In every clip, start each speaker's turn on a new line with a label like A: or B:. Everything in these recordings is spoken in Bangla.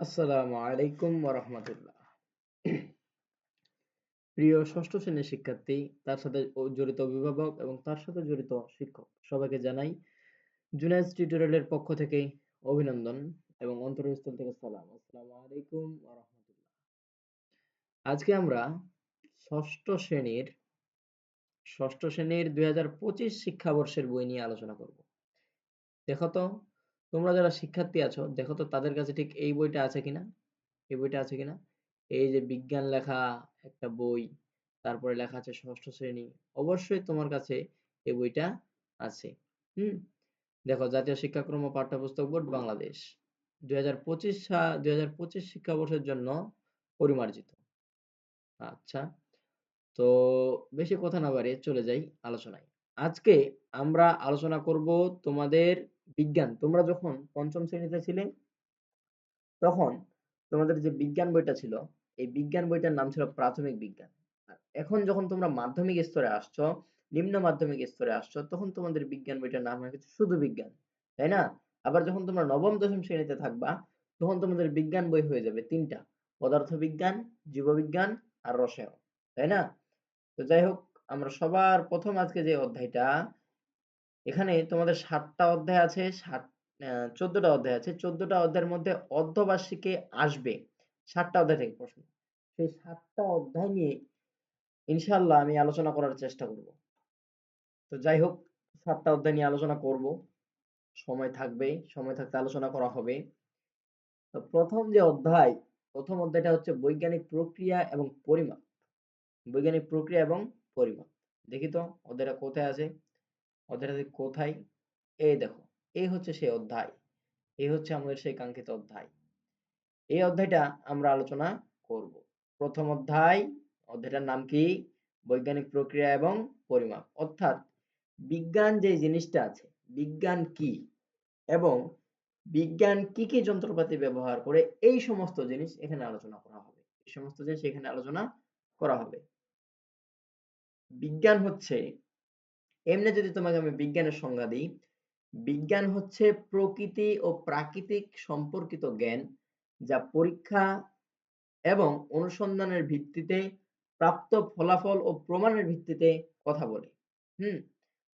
A: আসসালামু আলাইকুম ওরহমতুল্লাহ প্রিয় ষষ্ঠ শ্রেণির শিক্ষার্থী, তার সাথে জড়িত অভিভাবক এবং তার সাথে জড়িত শিক্ষক, সবাইকে জানাই জুনাইজ টিউটোরিয়ালের পক্ষ থেকে অভিনন্দন এবং অন্তরস্থল থেকে সালাম। আসসালামু আলাইকুম ওরহমতুল্লাহ আজকে আমরা ষষ্ঠ শ্রেণির ষষ্ঠ শ্রেণির দুই হাজার পঁচিশ শিক্ষাবর্ষের বই নিয়ে আলোচনা করব। দেখো তো তোমরা যারা শিক্ষার্থী আছো, দেখো তো তাদের কাছে ঠিক এই বইটা আছে কিনা? এই বইটা আছে কিনা? এই যে বিজ্ঞান লেখা একটা বই, তারপরে লেখা আছে ষষ্ঠ শ্রেণি, অবশ্যই তোমার কাছে এই বইটা আছে। হুম? দেখো, জাতীয় শিক্ষাক্রম ও পাঠ্যপুস্তক বোর্ড বাংলাদেশ, দুই হাজার পঁচিশ দুই হাজার পঁচিশ শিক্ষাবর্ষের জন্য পরিমার্জিত। আচ্ছা তো বেশি কথা না বাড়িয়ে চলে যাই আলোচনায়। আজকে আমরা আলোচনা করব তোমাদের বিজ্ঞান, তোমরা যখন পঞ্চম শ্রেণীতে ছিলে, তখন তোমাদের যে বিজ্ঞান বইটা ছিল, এই বিজ্ঞান বইটার নাম ছিল প্রাথমিক বিজ্ঞান। এখন যখন তোমরা মাধ্যমিক স্তরে আসছো, নিম্ন মাধ্যমিক স্তরে আসছো, তখন তোমাদের বিজ্ঞান বইটার নাম হয়ে শুধু বিজ্ঞান, তাই না? আবার যখন তোমরা নবম, দশম শ্রেণীতে থাকবা, তখন তোমাদের বিজ্ঞান বই হয়ে যাবে তিনটা পদার্থ বিজ্ঞান জীববিজ্ঞান আর রসায়ন, তাই না? তো যাই হোক, আমরা সবার প্রথম আজকে যে অধ্যায়টা এখানে তোমাদের সাতটা অধ্যায় আছে, সাত চোদ্দটা অধ্যায় আছে। চোদ্দটা অধ্যায়ের মধ্যে অর্ধবার্ষিকে আসবে। সাতটা অধ্যায় থেকে প্রশ্ন। সেই সাতটা অধ্যায় নিয়ে ইনশাল্লাহ আমি আলোচনা করার চেষ্টা করব। তো যাই হোক, সাতটা অধ্যায় নিয়ে আলোচনা করব। সময় থাকবে, সময় থাকতে আলোচনা করা হবে। তো প্রথম যে অধ্যায়, প্রথম অধ্যায়টা হচ্ছে বৈজ্ঞানিক প্রক্রিয়া এবং পরিমাপ। বৈজ্ঞানিক প্রক্রিয়া এবং পরিমাপ। দেখি তো, অধ্যায়টা কোথায় আছে? অধ্যায়টা কোথায়? এই দেখো এই হচ্ছে সেই অধ্যায়। এই হচ্ছে আমাদের সেই কাঙ্ক্ষিত অধ্যায়। এই অধ্যায়টা আমরা আলোচনা করব। প্রথম অধ্যায়, অধ্যায়টার নাম কি? বৈজ্ঞানিক প্রক্রিয়া এবং পরিমাপ। অর্থাৎ বিজ্ঞান যে জিনিসটা আছে, বিজ্ঞান কি? এবং বিজ্ঞান কি কি যন্ত্রপাতি ব্যবহার করে এই সমস্ত জিনিস এখানে আলোচনা করা হবে। এই সমস্ত জিনিস এখানে আলোচনা করা হবে। বিজ্ঞান হচ্ছে এমনি যদি তোমাকে আমি বিজ্ঞানের সংজ্ঞা দিই, বিজ্ঞান হচ্ছে প্রকৃতি ও প্রাকৃতিক সম্পর্কিত জ্ঞান যা পরীক্ষা এবং অনুসন্ধানের ভিত্তিতে প্রাপ্ত ফলাফল ও প্রমাণের ভিত্তিতে কথা বলে। হুম?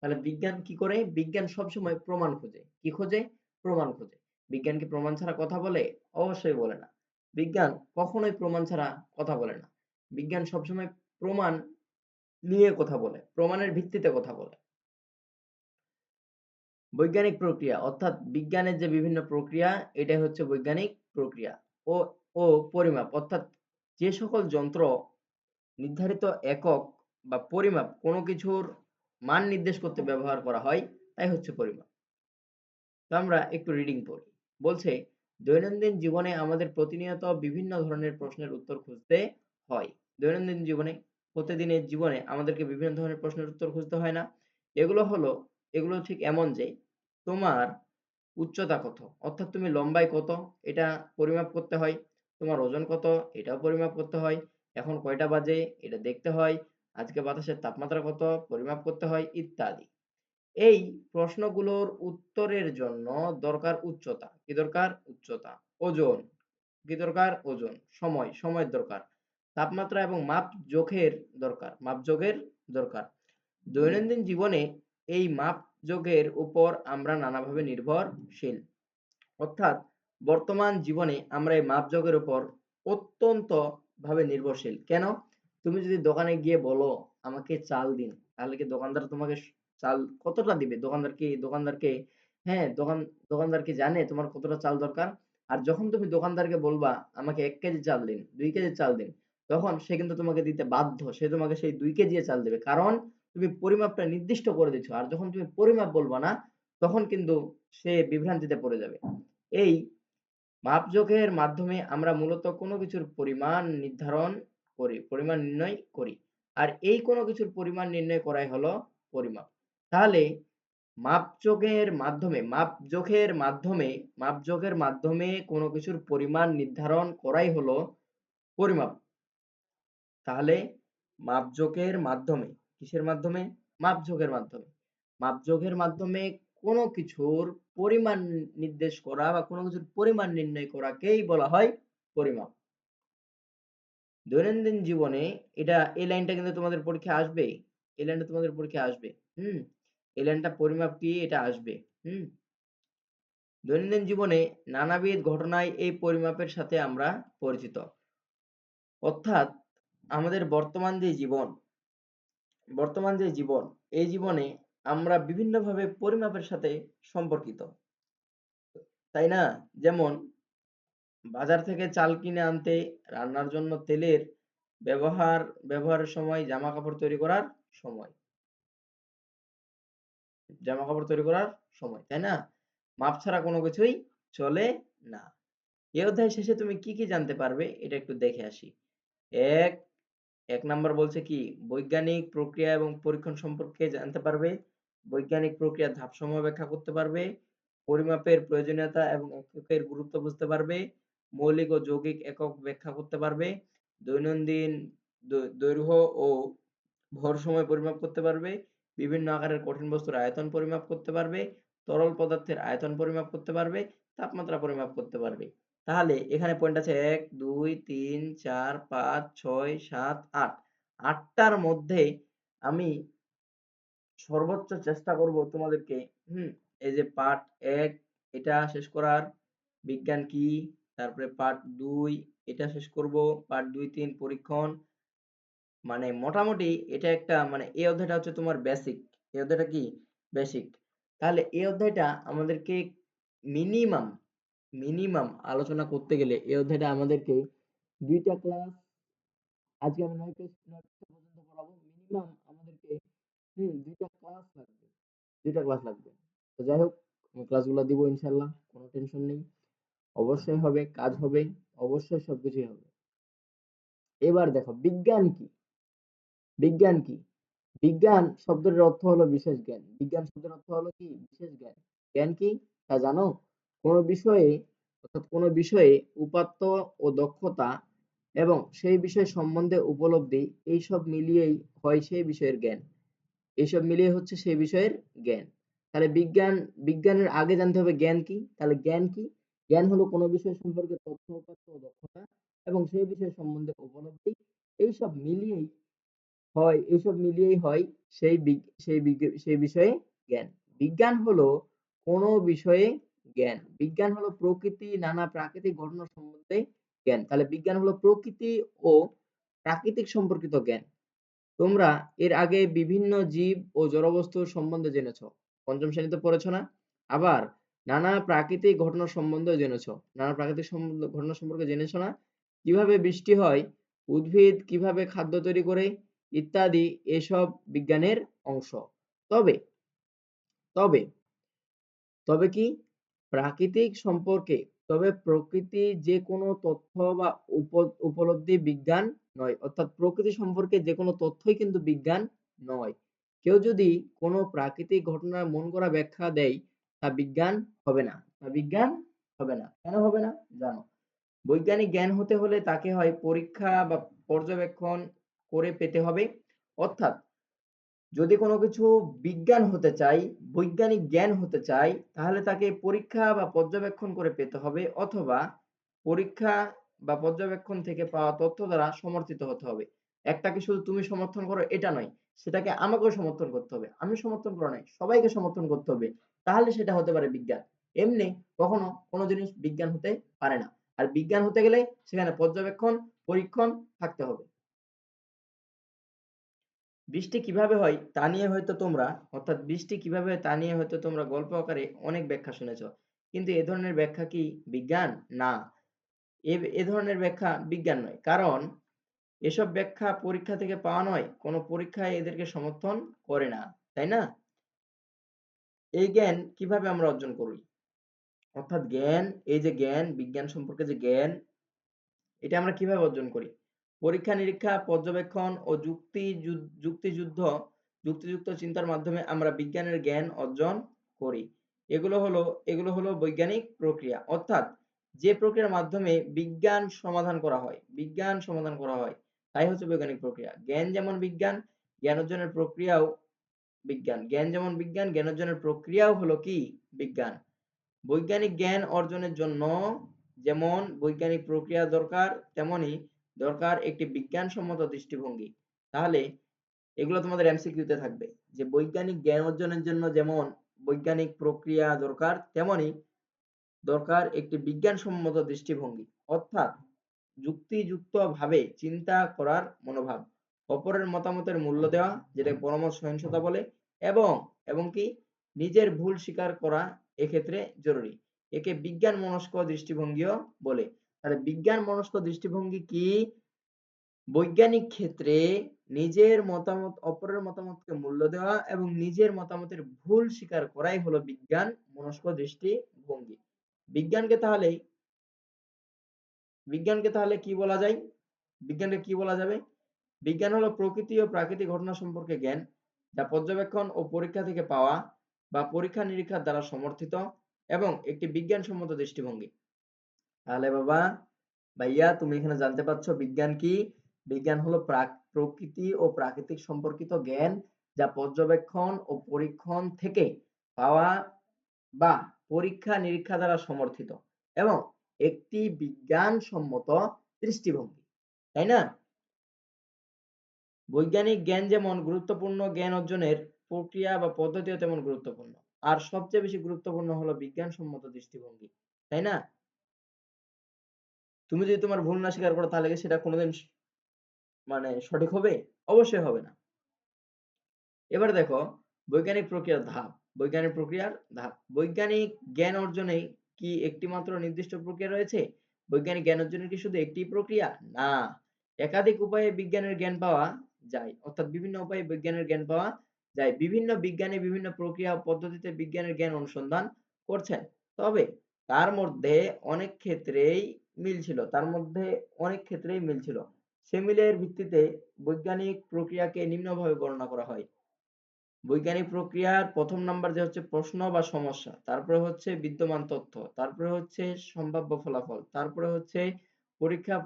A: তাহলে বিজ্ঞান কি করে? বিজ্ঞান সবসময় প্রমাণ খোঁজে। কি খোঁজে? প্রমাণ খোঁজে। বিজ্ঞান কি প্রমাণ ছাড়া কথা বলে? অবশ্যই বলে না। বিজ্ঞান কখনোই প্রমাণ ছাড়া কথা বলে না। বিজ্ঞান সবসময় প্রমাণ নিয়ে কথা বলে, প্রমাণের ভিত্তিতে কথা বলে। বৈজ্ঞানিক প্রক্রিয়া, অর্থাৎ বিজ্ঞানের যে বিভিন্ন প্রক্রিয়া, এটাই হচ্ছে বৈজ্ঞানিক প্রক্রিয়া ও ও পরিমাপ। অর্থাৎ যে সকল যন্ত্র নির্ধারিত একক বা পরিমাপ কোনো কিছুর মান নির্দেশ করতে ব্যবহার করা হয়, তাই হচ্ছে পরিমাপ। তো আমরা একটু রিডিং পড়ি। বলছে, দৈনন্দিন জীবনে আমাদের প্রতিনিয়ত বিভিন্ন ধরনের প্রশ্নের উত্তর খুঁজতে হয়। দৈনন্দিন জীবনে প্রতিদিনের জীবনে আমাদেরকে বিভিন্ন ধরনের প্রশ্নের উত্তর খুঁজতে হয় না। এগুলো হলো, এগুলো ঠিক এমন যে, তোমার উচ্চতা কত? অর্থাৎ তুমি লম্বায় কত? এটা পরিমাপ করতে হয়। তোমার ওজন কত? এটাও পরিমাপ করতে হয়। এখন কয়টা বাজে? এটা দেখতে হয়। আজকে বাতাসের তাপমাত্রা কত? পরিমাপ করতে হয়, ইত্যাদি। এই প্রশ্নগুলোর উত্তরের জন্য দরকার উচ্চতা। কি দরকার? উচ্চতা। ওজন। কি দরকার? ওজন। সময়। সময়ের দরকার। তাপমাত্রা এবং মাপ যোগের দরকার মাপ যোগের দরকার। দৈনন্দিন জীবনে এই মাপ যোগের উপর আমরা নানাভাবে নির্ভরশীল। অর্থাৎ বর্তমান জীবনে আমরা এই মাপ যোগের উপর অত্যন্ত ভাবে নির্ভরশীল। কেন? তুমি যদি দোকানে গিয়ে বলো আমাকে চাল দিন তাহলে কি দোকানদার তোমাকে চাল কতটা দিবে? দোকানদার কি দোকানদারকে হ্যাঁ দোকান দোকানদার কি জানে তোমার কতটা চাল দরকার? আর যখন তুমি দোকানদারকে বলবা আমাকে এক কেজি চাল দিন দুই কেজি চাল দিন তখন সে কিন্তু তোমাকে দিতে বাধ্য। সে তোমাকে সেই দুই কেজি চাল দেবে। কারণ তুমি পরিমাপটা নির্দিষ্ট করে দিচ্ছ আর যখন তুমি পরিমাপ বলবা না, তখন কিন্তু সে বিভ্রান্তিতে পড়ে যাবে। এই মাপযোগের মাধ্যমে আমরা মূলত কোনো কিছুর পরিমাণ নির্ধারণ করি, পরিমাণ নির্ণয় করি। আর এই কোনো কিছুর পরিমাণ নির্ণয় করাই হলো পরিমাপ। তাহলে মাপযোগের মাধ্যমে মাপযোগের মাধ্যমে মাপযোগের মাধ্যমে কোনো কিছুর পরিমাণ নির্ধারণ করাই হলো পরিমাপ। তাহলে মাপযোগের মাধ্যমে, কিসের মাধ্যমে? মাপযোগের মাধ্যমে। মাপযোগের মাধ্যমে কোনো কিছুর পরিমাণ নির্দেশ করা বা কোনো কিছুর পরিমাণ নির্ণয় করাকেই বলা হয় পরিমাপ। দৈনন্দিন জীবনে এটা, এই লাইনটা কিন্তু তোমাদের পরীক্ষায় আসবে। এই লাইনটা তোমাদের পরীক্ষায় আসবে। হুম? এই লাইনটা পরিমাপ কি? এটা আসবে। হুম? দৈনন্দিন জীবনে নানাবিধ ঘটনায় এই পরিমাপের সাথে আমরা পরিচিত। অর্থাৎ আমাদের বর্তমান যে জীবন, বর্তমান যে জীবন, এই জীবনে আমরা বিভিন্নভাবে পরিমাপের সাথে সম্পর্কিত। তাই না? যেমন, বাজার থেকে চাল কিনে আনতে, রান্নার জন্য তেলের ব্যবহার, ব্যবহারের সময় জামা কাপড় তৈরি করার সময়। জামা কাপড় তৈরি করার সময়, তাই না? মাপ ছাড়া কোনো কিছুই চলে না। এই অধ্যায় শেষে তুমি কি কি জানতে পারবে, এটা একটু দেখে আসি। এক এক নাম্বার বলছে কি, বৈজ্ঞানিক প্রক্রিয়া এবং পরীক্ষণ সম্পর্কে জানতে পারবে, বৈজ্ঞানিক প্রক্রিয়ার ধাপসমূহ ব্যাখ্যা করতে পারবে, পরিমাপের প্রয়োজনীয়তা এবং এককের গুরুত্ব বুঝতে পারবে, মৌলিক ও যৌগিক একক ব্যাখ্যা করতে পারবে, দৈনন্দিন দৈর্ঘ্য ও ভর সময় পরিমাপ করতে পারবে, বিভিন্ন আকারের কঠিন বস্তুর আয়তন পরিমাপ করতে পারবে, তরল পদার্থের আয়তন পরিমাপ করতে পারবে, তাপমাত্রা পরিমাপ করতে পারবে। তাহলে এখানে পয়েন্ট আছে এক, দুই, তিন, চার, পাঁচ, ছয়, সাত, আট। আটটার মধ্যে আমি সর্বোচ্চ চেষ্টা করব তোমাদেরকে, হুম, এই যে পার্ট এক, এটা শেষ করার। বিজ্ঞান কি? তারপরে পার্ট দুই, এটা শেষ করব। পার্ট দুই, তিন, পরীক্ষণ। মানে মোটামুটি এটা একটা মানে এই অধ্যায়টা হচ্ছে তোমার বেসিক এই অধ্যায়টা কি? বেসিক তাহলে এই অধ্যায়টা আমাদেরকে মিনিমাম মিনিমাম আলোচনা করতে গেলে এই অধ্যায়টা আমাদেরকে দুইটা ক্লাস আজকে আমি নয় পেজ নয় পর্যন্ত পড়াবো। মিনিমাম আমাদেরকে, হুম, দুইটা ক্লাস লাগবে, দুইটা ক্লাস লাগবে। তো যাই হোক ক্লাসগুলো দিব ইনশাল্লাহ কোনো টেনশন নেই। অবশ্যই হবে, কাজ হবে, অবশ্যই সবকিছুই হবে। এবার দেখো, বিজ্ঞান কি? বিজ্ঞান কি? বিজ্ঞান শব্দের অর্থ হলো বিশেষ জ্ঞান। বিজ্ঞান শব্দের অর্থ হলো কি? বিশেষ জ্ঞান। জ্ঞান কি? তা জানো? কোনো বিষয়ে অর্থাৎ কোনো বিষয়ে উপাত্ত ও দক্ষতা এবং সেই বিষয় সম্বন্ধে উপলব্ধি এইসব মিলিয়েই হয় সেই বিষয়ের জ্ঞান। এইসব মিলিয়ে হচ্ছে সেই বিষয়ের জ্ঞান। তাহলে বিজ্ঞান, বিজ্ঞানের আগে জানতে হবে জ্ঞান কি? তাহলে জ্ঞান কি? জ্ঞান হলো কোনো বিষয় সম্পর্কে তথ্য, উপাত্ত ও দক্ষতা এবং সেই বিষয় সম্বন্ধে উপলব্ধি। এইসব মিলিয়েই হয়, এইসব মিলিয়েই হয় সেই সেই সেই বিষয়ে জ্ঞান। বিজ্ঞান হলো কোনো বিষয়ে জ্ঞান। বিজ্ঞান হলো প্রকৃতি, নানা প্রাকৃতিক ঘটনা সম্বন্ধে জ্ঞান। তাহলে বিজ্ঞান হলো প্রকৃতি ও প্রাকৃতিক সম্পর্কিত জ্ঞান। তোমরা এর আগে বিভিন্ন জীব ও জড়বস্তু সম্বন্ধে জেনেছ। পঞ্চম শ্রেণীতে পড়েছো না? আবার নানা প্রাকৃতিক ঘটনা সম্বন্ধেও জেনেছ। নানা প্রাকৃতিক ঘটনা সম্পর্কে জেনেছো না? কীভাবে বৃষ্টি হয়? উদ্ভিদ কীভাবে খাদ্য তৈরি করে? ইত্যাদি এসব বিজ্ঞানের অংশ। তবে তবে তবে কি? প্রাকৃতিক সম্পর্কে, তবে প্রকৃতি যে কোনো তথ্য বা উপলব্ধি বিজ্ঞান নয়। অর্থাৎ প্রকৃতি সম্পর্কে যে কোনো তথ্যই কিন্তু বিজ্ঞান নয়। কেউ যদি কোনো প্রাকৃতিক ঘটনার মন করা ব্যাখ্যা দেয়, তা বিজ্ঞান হবে না। তা বিজ্ঞান হবে না। কেন হবে না? জানো। বৈজ্ঞানিক জ্ঞান হতে হলে তাকে হয় পরীক্ষা বা পর্যবেক্ষণ করে পেতে হবে। অর্থাৎ যদি কোনো কিছু বিজ্ঞান হতে চাই, বৈজ্ঞানিক জ্ঞান হতে চাই, তাহলে তাকে পরীক্ষা বা পর্যবেক্ষণ করে পেতে হবে অথবা পরীক্ষা বা পর্যবেক্ষণ থেকে পাওয়া তথ্য দ্বারা সমর্থিত হতে হবে। একটাকে শুধু তুমি সমর্থন করো, এটা নয়, সেটাকে আমাকেও সমর্থন করতে হবে। আমি সমর্থন করা নয় সবাইকে সমর্থন করতে হবে, তাহলে সেটা হতে পারে বিজ্ঞান। এমনি কখনো কোনো জিনিস বিজ্ঞান হতে পারে না। আর বিজ্ঞান হতে গেলে সেখানে পর্যবেক্ষণ, পরীক্ষণ থাকতে হবে। বৃষ্টি কীভাবে হয় তা নিয়ে হয়তো তোমরা, অর্থাৎ বৃষ্টি কীভাবে হয় তা নিয়ে হয়তো তোমরা গল্প আকারে অনেক ব্যাখ্যা শুনেছ। কিন্তু এ ধরনের ব্যাখ্যা কি বিজ্ঞান? না। এ ধরনের ব্যাখ্যা বিজ্ঞান নয়। কারণ এসব ব্যাখ্যা পরীক্ষা থেকে পাওয়া নয়, কোনো পরীক্ষায় এদেরকে সমর্থন করে না, তাই না? এই জ্ঞান কীভাবে আমরা অর্জন করি? অর্থাৎ জ্ঞান, এই যে জ্ঞান, বিজ্ঞান সম্পর্কে যে জ্ঞান, এটা আমরা কীভাবে অর্জন করি? পরীক্ষা নিরীক্ষা, পর্যবেক্ষণ ও যুক্তি যুদ- যুক্তিযুদ্ধ, যুক্তিযুক্ত চিন্তার মাধ্যমে আমরা বিজ্ঞানের জ্ঞান অর্জন করি। এগুলো হলো এগুলো হলো বৈজ্ঞানিক প্রক্রিয়া। অর্থাৎ যে প্রক্রিয়ার মাধ্যমে বিজ্ঞান সমাধান করা হয়, বিজ্ঞান সমাধান করা হয়, তাই হচ্ছে বৈজ্ঞানিক প্রক্রিয়া। জ্ঞান যেমন বিজ্ঞান, জ্ঞান অর্জনের প্রক্রিয়াও
B: বিজ্ঞান। জ্ঞান যেমন বিজ্ঞান, জ্ঞান অর্জনের প্রক্রিয়াও হলো কি? বিজ্ঞান। বৈজ্ঞানিক জ্ঞান অর্জনের জন্য যেমন বৈজ্ঞানিক প্রক্রিয়া দরকার, তেমনি দরকার একটি বিজ্ঞানসম্মত দৃষ্টিভঙ্গি। তাহলে এগুলো তোমাদের এমসিকিউতে থাকবে। যে বৈজ্ঞানিক জ্ঞান অর্জনের জন্য যেমন বৈজ্ঞানিক প্রক্রিয়া দরকার, তেমনি দরকার একটি বিজ্ঞানসম্মত দৃষ্টিভঙ্গি। অর্থাৎ যুক্তিযুক্তভাবে চিন্তা করার মনোভাব। অপরের মতামতের মূল্য দেওয়া যেটা পরামর্শ সহিংসতা বলে, এবং এবং কি নিজের ভুল স্বীকার করা এক্ষেত্রে জরুরি। একে বিজ্ঞান মনস্ক দৃষ্টিভঙ্গিও বলে। তাহলে বিজ্ঞান মনস্ক দৃষ্টিভঙ্গি কি? বৈজ্ঞানিক ক্ষেত্রে নিজের মতামত, অপরের মতামতকে মূল্য দেওয়া এবং নিজের মতামতের ভুল স্বীকার করাই হলো বিজ্ঞান মনস্ক দৃষ্টিভঙ্গি। বিজ্ঞানকে তাহলে বিজ্ঞানকে তাহলে কি বলা যায়? বিজ্ঞানকে কি বলা যাবে? বিজ্ঞান হলো প্রকৃতি ও প্রাকৃতিক ঘটনা সম্পর্কে জ্ঞান, যা পর্যবেক্ষণ ও পরীক্ষা থেকে পাওয়া বা পরীক্ষা নিরীক্ষার দ্বারা সমর্থিত এবং একটি বিজ্ঞানসম্মত দৃষ্টিভঙ্গি। তাহলে বাবা, ভাইয়া তুমি এখানে জানতে পারছ বিজ্ঞান কি? বিজ্ঞান হলো প্রকৃতি ও প্রাকৃতিক সম্পর্কিত জ্ঞান যা পর্যবেক্ষণ ও পরীক্ষণ থেকে পাওয়া বা পরীক্ষা নিরীক্ষা দ্বারা সমর্থিত এবং একটি বিজ্ঞানসম্মত দৃষ্টিভঙ্গি, তাই না? বৈজ্ঞানিক জ্ঞান যেমন গুরুত্বপূর্ণ, জ্ঞান অর্জনের প্রক্রিয়া বা পদ্ধতিও তেমন গুরুত্বপূর্ণ। আর সবচেয়ে বেশি গুরুত্বপূর্ণ হলো বিজ্ঞানসম্মত দৃষ্টিভঙ্গি, তাই না? তুমি যদি তোমার ভুল না স্বীকার করো, তাহলে সেটা কোনোদিন মানে সঠিক হবে? অবশ্যই হবে না। এবার দেখো, বৈজ্ঞানিক প্রক্রিয়ার ধাপ, বৈজ্ঞানিক প্রক্রিয়ার ধাপ। বৈজ্ঞানিক জ্ঞান অর্জনে কি একটি মাত্র নির্দিষ্ট প্রক্রিয়া রয়েছে? বৈজ্ঞানিক জ্ঞান অর্জনের কি শুধু একটি প্রক্রিয়া? না। একাধিক উপায়ে বিজ্ঞানের জ্ঞান পাওয়া যায়। অর্থাৎ বিভিন্ন উপায়ে বিজ্ঞানের জ্ঞান পাওয়া যায়। বিভিন্ন বিজ্ঞানী বিভিন্ন প্রক্রিয়া পদ্ধতিতে বিজ্ঞানের জ্ঞান অনুসন্ধান করছেন। তবে তার মধ্যে অনেক ক্ষেত্রেই মিল ছিল তার মধ্যে অনেক ক্ষেত্রেই মিল ছিল সে মিলের ভিত্তিতে বৈজ্ঞানিক প্রক্রিয়াকে নিম্নভাবে বর্ণনা করা হয়। বৈজ্ঞানিক প্রক্রিয়ার প্রথম নাম্বার যে হচ্ছে প্রশ্ন বা সমস্যা, তারপরে হচ্ছে বিদ্যমান তথ্য, তারপরে হচ্ছে সম্ভাব্য ফলাফল, তারপরে হচ্ছে পরীক্ষা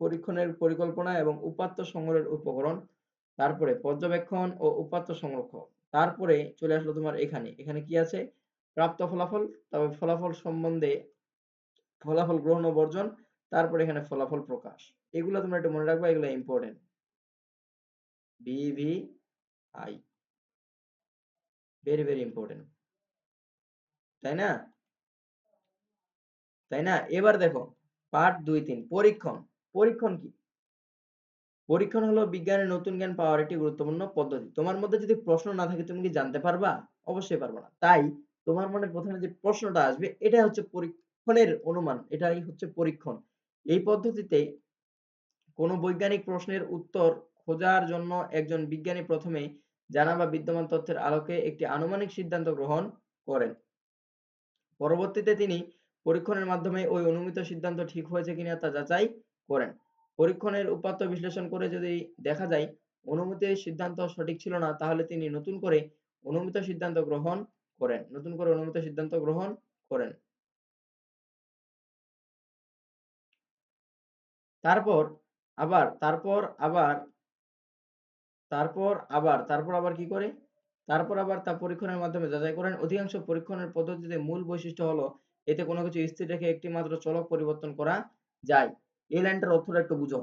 B: পরীক্ষণের পরিকল্পনা এবং উপাত্ত সংগ্রহের উপকরণ, তারপরে পর্যবেক্ষণ ও উপাত্ত সংরক্ষণ, তারপরে চলে আসলো তোমার এখানে। এখানে কি আছে? প্রাপ্ত ফলাফল, তবে ফলাফল সম্বন্ধে ফলাফল গ্রহণ ও বর্জন, তারপরে এখানে ফলাফল প্রকাশ। এগুলো তোমরা একটু মনে রাখবা, এগুলো ইম্পর্টেন্ট বিভি আই ভেরি ভেরি ইম্পর্টেন্ট তাই না? তাই না? এবার দেখো পার্ট দুই, তিন, পরীক্ষণ। পরীক্ষণ কি? পরীক্ষণ হলো বিজ্ঞানের নতুন জ্ঞান পাওয়ার একটি গুরুত্বপূর্ণ পদ্ধতি। তোমার মধ্যে যদি প্রশ্ন না থাকে, তুমি কি জানতে পারবা? অবশ্যই পারবা না। তাই তোমার মনে প্রথমে যে প্রশ্নটা আসবে এটা হচ্ছে পরীক্ষণের অনুমান, এটাই হচ্ছে পরীক্ষণ। এই পদ্ধতিতে কোনো বৈজ্ঞানিক প্রশ্নের উত্তর খোঁজার জন্য একজন বিজ্ঞানী প্রথমে জানা বা বিদ্যমান তথ্যের আলোকে একটি আনুমানিক সিদ্ধান্ত গ্রহণ করেন। পরবর্তীতে তিনি পরীক্ষণের মাধ্যমে ওই অনুমিত সিদ্ধান্ত ঠিক হয়েছে কিনা তা যাচাই করেন। পরীক্ষণের উপাত্ত বিশ্লেষণ করে যদি দেখা যায় অনুমিত সিদ্ধান্ত সঠিক ছিল না, তাহলে তিনি নতুন করে অনুমিত সিদ্ধান্ত গ্রহণ করেন, নতুন করে অনুমিত সিদ্ধান্ত গ্রহণ করেন। তারপর আবার তারপর আবার তারপর আবার তারপর আবার কি করে? তারপর আবার তা পরীক্ষণের মাধ্যমে যাচাই করেন। অধিকাংশ পরীক্ষণের পদ্ধতিতে মূল বৈশিষ্ট্য হলো এতে কোনো কিছু স্থির রেখে একটি মাত্র চলক পরিবর্তন করা যায়। এই লাইনটার অর্থটা একটু বুঝো।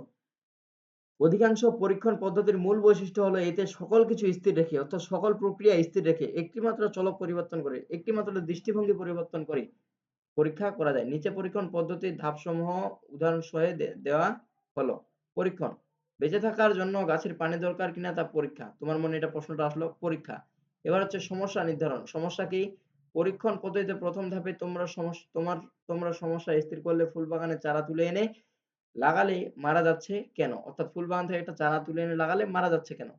B: অধিকাংশ পরীক্ষণ পদ্ধতির মূল বৈশিষ্ট্য হলো এতে সকল কিছু স্থির রেখে, অর্থাৎ সকল প্রক্রিয়া স্থির রেখে একটি মাত্র চলক পরিবর্তন করে একটি মাত্র দৃষ্টিভঙ্গি পরিবর্তন করে পরীক্ষা করা যায়। নিচে পরীক্ষণ পদ্ধতির ধাপসমূহ উদাহরণ সহে দেওয়া হলো। পরীক্ষণ। বেঁচে থাকার জন্য গাছের পানি দরকার কিনা তা পরীক্ষা। তোমার মনে এটা প্রশ্নটা আসলো, পরীক্ষা। এবার হচ্ছে সমস্যা নির্ধারণ। সমস্যা কি? পরীক্ষণ পদ্ধতিতে প্রথম ধাপে তোমরা সমস্যা তোমার, তোমরা সমস্যা স্থির করলে ফুল বাগানে চারা তুলে এনে লাগালে মারা যাচ্ছে কেন? অর্থাৎ ফুল বাগান থেকে একটা চারা তুলে এনে লাগালে মারা যাচ্ছে কেন?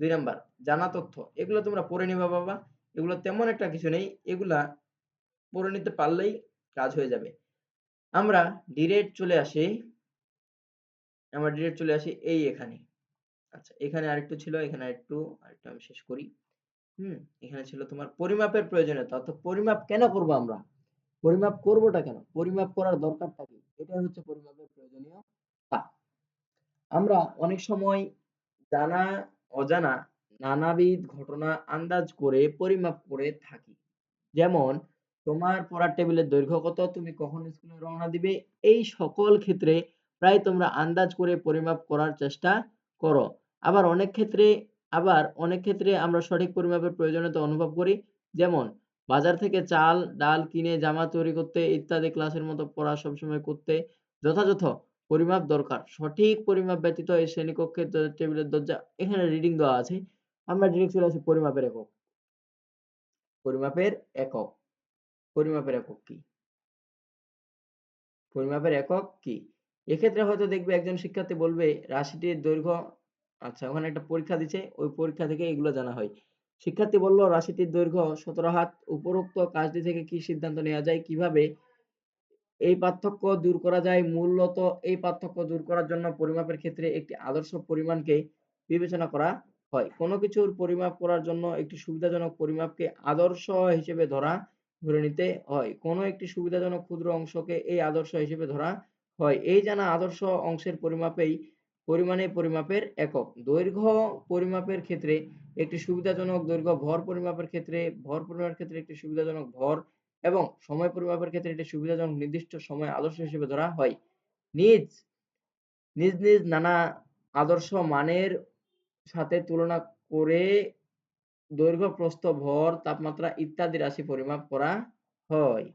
B: দুই নাম্বার, জানা তথ্য। এগুলো তোমরা পড়ে নিবা বাবা। এগুলো তেমন একটা কিছু নেই। এগুলা পড়ে নিতে পারলেই কাজ হয়ে যাবে। আমরা ডিরেক্ট চলে আসি, আমরা ডিরেক্ট চলে আসি এই এখানে। আচ্ছা এখানে আরেকটু ছিল, এখানে আরেকটু আরেকটু আমি শেষ করি। হুম, এখানে ছিল তোমার পরিমাপের প্রয়োজনীয়তা। অর্থাৎ পরিমাপ কেন করব আমরা? পরিমাপ করবোটা কেন? পরিমাপ করার দরকারটা কি? এটাই হচ্ছে পরিমাপের প্রয়োজনীয়তা। আমরা অনেক সময় জানা, অজানা, নানাবিধ ঘটনা আন্দাজ করে পরিমাপ করে থাকি। যেমন তোমার পড়ার টেবিলের দৈর্ঘ্য কত? তুমি কখন স্কুলে রওনা দিবে? এই সকল ক্ষেত্রে প্রায় তোমরা আন্দাজ করে পরিমাপ করার চেষ্টা করো। আবার অনেক ক্ষেত্রে আবার অনেক ক্ষেত্রে আমরা সঠিক পরিমাপের প্রয়োজনীয়তা অনুভব করি। যেমন বাজার থেকে চাল, ডাল কিনে জামা তৈরি করতে ইত্যাদি ক্লাসের মতো পড়া সবসময় করতে যথাযথ পরিমাপ দরকার। সঠিক পরিমাপ ব্যতীত এই শ্রেণীকক্ষের টেবিলের দরজা এখানে রিডিং দেওয়া আছে। আমরা ডিরেক্ট চলে আসি পরিমাপের একক। পরিমাপের একক। পরিমাপের একক কি? পরিমাপের একক কি? এক্ষেত্রে হয়তো দেখবে একজন শিক্ষার্থী বলবে, রাশিটির দৈর্ঘ্য আচ্ছা ওখানে একটা পরীক্ষা দিছে, ওই পরীক্ষা থেকে এগুলো জানা হয়। শিক্ষার্থী বলল, রাশিটির দৈর্ঘ্য ১৭ হাত। উপরোক্ত কাজটি থেকে কি সিদ্ধান্ত নেওয়া যায়? কীভাবে এই পার্থক্য দূর করা যায়? মূলত এই পার্থক্য দূর করার জন্য পরিমাপের ক্ষেত্রে একটি আদর্শ পরিমাণকে বিবেচনা করা হয়। কোনো কিছুর পরিমাপ করার জন্য একটি সুবিধাজনক পরিমাপকে আদর্শ হিসেবে ধরা ধরে নিতে হয়। কোনো একটি সুবিধাজনক ক্ষুদ্র অংশকে এই আদর্শ হিসেবে ধরা হয়। এই জানা আদর্শ অংশের পরিমাপেই পরিমাণে পরিমাপের একক। দৈর্ঘ্য পরিমাপের ক্ষেত্রে একটি সুবিধাজনক দৈর্ঘ্য, ভর পরিমাপের ক্ষেত্রে ভর পরিমাপের ক্ষেত্রে একটি সুবিধাজনক ভর এবং সময় পরিমাপের ক্ষেত্রে একটি সুবিধাজনক নির্দিষ্ট সময় আদর্শ হিসেবে ধরা হয়। নিজ নিজ, নিজ নানা আদর্শ মানের সাথে তুলনা করে দৈর্ঘ্য, প্রস্থ, ভর, তাপমাত্রা ইত্যাদি রাশি পরিমাপ করা হয়।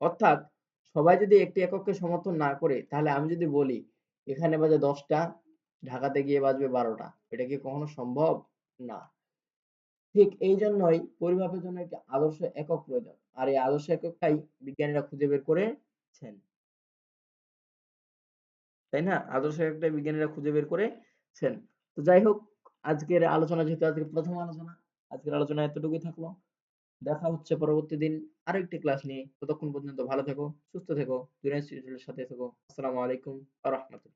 B: অর্থাৎ সবাই যদি একটি একককে সমর্থন না করে তাহলে আমি যদি বলি এখানে বাজে ১০ টা, ঢাকাতে গিয়ে বাজবে ১২ টা। এটা কি কখনো সম্ভব? না। ঠিক এই জন্যই পরিমাপের জন্য একটি আদর্শ একক প্রয়োজন। আর এই আদর্শ এককটাই বিজ্ঞানীরা খুঁজে বের করেছেন। তাই না? আদর্শ এককটাই বিজ্ঞানীরা খুঁজে বের করেছেন। তো যাই হোক আজকের আলোচনা যেহেতু আজকে প্রথম আলোচনা, আজকের আলোচনা এতটুকুই থাকল। দেখা হচ্ছে পরবর্তী দিন আরেকটি ক্লাস নিয়ে। ততক্ষণ পর্যন্ত ভালো থেকো, সুস্থ থেকো, দুনিয়া সাথে থেকো। আসসালামু আলাইকুম আ রাহমাতুল্লাহ।